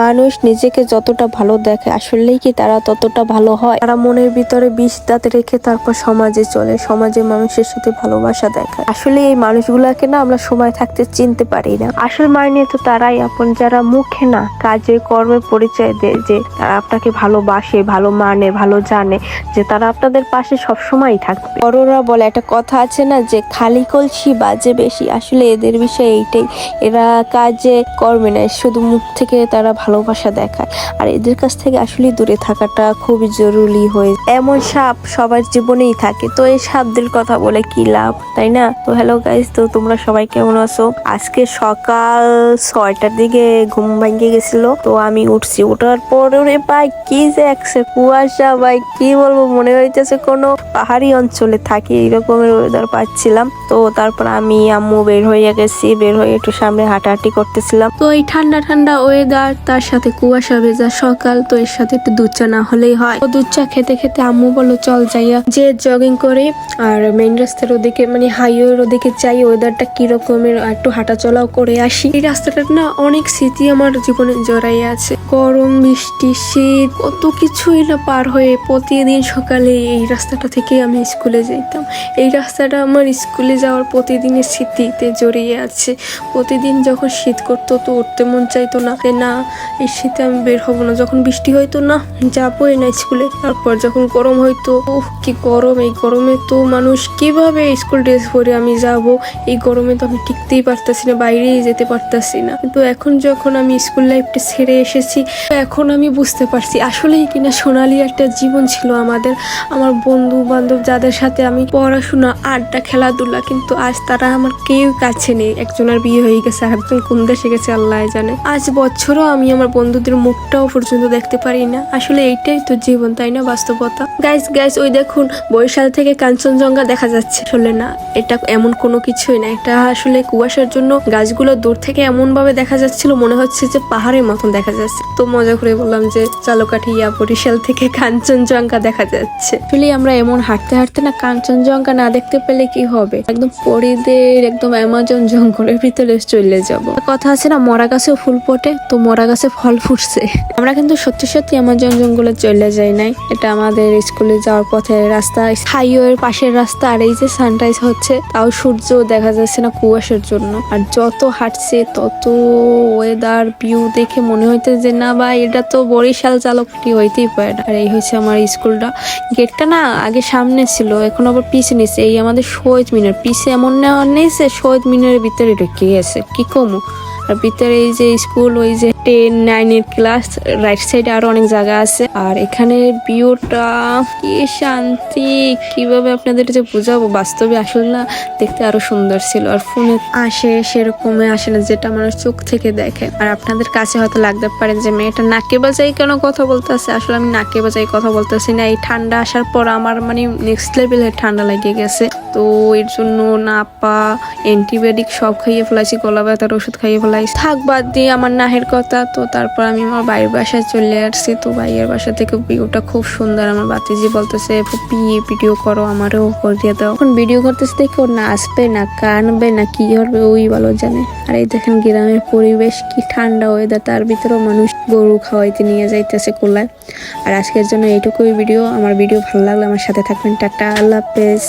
মানুষ নিজেকে যতটা ভালো দেখে, আসলেই কি তারা ততটা ভালো হয়? তারা মনের ভিতরে বিষ দাঁত রেখে তারপর সমাজে চলে, সমাজে মানুষের সাথে ভালোবাসা দেখায়। আসলে এই মানুষগুলাকে না আমরা সময় থাকতে চিনতে পারি না। আসল মানে তো তারাই আপন, যারা মুখে না, কাজে কর্মে পরিচয় দেয় যে তারা আপনাকে ভালোবাসে, ভালো মানে ভালো জানে, যে তারা আপনাদের পাশে সব সময় থাকবে। বড়রা বলে, একটা কথা আছে না যে, খালি কলসি বাজে বেশি। আসলে এদের বিষয়ে এইটাই। এরা কাজে কর্মে না শুধু মুখ থেকে তারা ভালোবাসা দেখায়। আর এদের কাছ থেকে আসলে দূরে থাকাটা খুবই জরুরি হয়ে এমন সাপ সবার জীবনেই থাকে। তো এই সাপদের কথা বলে কি লাভ, তাই না? তো হ্যালো গাইজ তো তোমরা সবাই কেমন আছো? আজকে সকাল ছয়টার দিকে ঘুম ভাঙ্গে গেছিল। তো আমি উঠছি। ওঠার পরে রে ভাই, কি যে একসে কুয়াশা ভাই, কি বলব? মনে হইতেছে কোনো পাহাড়ি অঞ্চলে থাকি, এইরকমের ওয়েদার পাচ্ছিলাম। তো তারপর আমি, আম্মু বের হয়ে গেছি। বের হয়ে একটু সামনে হাঁটাহাঁটি করতেছিলাম। তো এই ঠান্ডা ঠান্ডা ওয়েদার তার সাথে কুয়াশা ভেজা সকাল, তো এর সাথে একটু দুধ চা না হলেই হয়। দুধ চা খেতে খেতে আম্মু বলল, চল যাইয়া যে জগিং করে, আর মেইন রাস্তার ওদিকে মানে হাইওয়ের ওদিকে যাই ওয়েদারটা কি রকমের আর একটু হাঁটা চলাও করে আসি। এই রাস্তাটা না অনেক স্মৃতি আমার জীবনে জড়াই আছে। গরম, বৃষ্টি, শীত, কত কিছুই না পার হয়ে প্রতিদিন সকালে এই রাস্তাটা থেকে আমি স্কুলে যেতাম এই রাস্তাটা আমার স্কুলে যাওয়ার প্রতিদিনের স্মৃতিতে জড়িয়ে আছে। প্রতিদিন যখন শীত করতো, তো উঠতে মন চাইতো না না এই শীতে আমি বের হব না। যখন বৃষ্টি হইতো না যাবোই না স্কুলে, তারপর যখন গরম হইতো উফ, কি গরম, এই গরমে তো মানুষ কীভাবে স্কুল ড্রেস পরে আমি যাব? এই গরমে তো আমি টিকতেই পারতাছি না, বাইরেই যেতে পারতাছি না। কিন্তু এখন যখন আমি স্কুল লাইফটা ছেড়ে এসেছি, এখন আমি বুঝতে পারছি, আসলেই কিনা সোনালি একটা জীবন ছিল আমাদের। আমার বন্ধু বান্ধব যাদের সাথে আমি পড়াশোনা, আড্ডা, খেলাধুলা, কিন্তু আজ তারা আমার কেউ কাছে নেই। একজনের বিয়ে হয়ে গেছে আর একজন কোন দেশে গেছে আল্লাহ জানে। আজ বছরও আমি আমার বন্ধুদের মুখটাও পর্যন্ত দেখতে পারি না। আসলে এইটাই তো জীবন, তাই না? বাস্তবতা। গাইস গাইস ওই দেখুন, বরিশাল থেকে কাঞ্চনজঙ্ঘা দেখা যাচ্ছে। আসলে না, এটা এমন কোনো কিছুই না। এটা আসলে কুয়াশার জন্য গাছগুলো দূর থেকে এমন ভাবে দেখা যাচ্ছিল, মনে হচ্ছে যে পাহাড়ের মতন দেখা যাচ্ছে। তো মজা করে বললাম যে চালকাঠিয়া বরিশাল থেকে কাঞ্চনজঙ্ঘা দেখা যাচ্ছে। আসলে আমরা এমন হাঁটতে হাঁটতে না, কাঞ্চনজঙ্ঘা না দেখতে পেলে কি হবে? একদম পরিদের, একদম অ্যামাজন জঙ্গলের ভিতরে চলে যাব। কথা আছে না, মরা গাছেও ফুল ফোটে, তো মরা গাছে ফল ফুটছে। আমরা কিন্তু সত্যি সত্যি আমাজন জঙ্গলে চলে যাই নাই। এটা আমাদের স্কুলে যাওয়ার পথে রাস্তা। হাইওয়ের পাশের রাস্তা আর এই যে সানরাইজ হচ্ছে, তাও সূর্য দেখা যাচ্ছে না কুয়াশার জন্য। আর যত হাঁটছে, তত ওয়েদার ভিউ দেখে মনে হইতে যে, না ভাই, এটা তো বরিশাল চালকটি হইতেই পারে না। আর এই হচ্ছে আমার স্কুলটা। গেটটা না আগে সামনে ছিল, এখন আবার পিছে নিছে এই আমাদের শহীদ মিনার। পিছে এমন নেওয়ার নেইছে শহীদ মিনারের ভিতরে ঢুকে গেছে। কি কমু? আর ভিতরে এই যে স্কুল, ওই যে টেন নাইনের ক্লাস রাইট সাইডে আরও অনেক জায়গা আছে। আর এখানে ভিউটা কি শান্তি, কীভাবে আপনাদের যে বোঝাবো? বাস্তবে আসলে না, দেখতে আরও সুন্দর ছিল। আর ফোনে আসে সেরকম আসে না, যেটা মানুষ চোখ থেকে দেখে। আর আপনাদের কাছে হয়তো লাগতে পারে যে, মেয়েটা নাকে বাজাই কেন কথা বলতেছে? আসলে আমি নাকে বাজাই কথা বলতেছি না। এই ঠান্ডা আসার পর আমার মানে নেক্সট লেভেলের ঠান্ডা লেগে গেছে। তো এর জন্য নাপা অ্যান্টিবায়োটিক সব খাইয়ে ফেলাইছি গলা ব্যথার ওষুধ খাইয়ে ফেলাইছি থাক, বাদ দিয়ে আমার নাহের কথা। তো তারপর আমি আমার বাইরের বাসায় চলে আসছি। তো বাইরের বাসা থেকে ভিউটা খুব সুন্দর। আমার বাতিজি বলতেছে, ফুপি ভিডিও করো, আমারও করিয়ে দাও। এখন ভিডিও করতেছে দেখে ও নাচবে না, কানবে না, কি করবে ওই ভালো জানে। আর এই দেখেন গ্রামের পরিবেশ, কি ঠান্ডা ওয়েদার তার ভিতরেও মানুষ গরু খাওয়াইতে নিয়ে যাইতেছে কোলায়। আর আজকের জন্য এইটুকুই ভিডিও আমার ভিডিও ভালো লাগলে আমার সাথে থাকবেন। টাটা, আল্লাহ হাফেজ।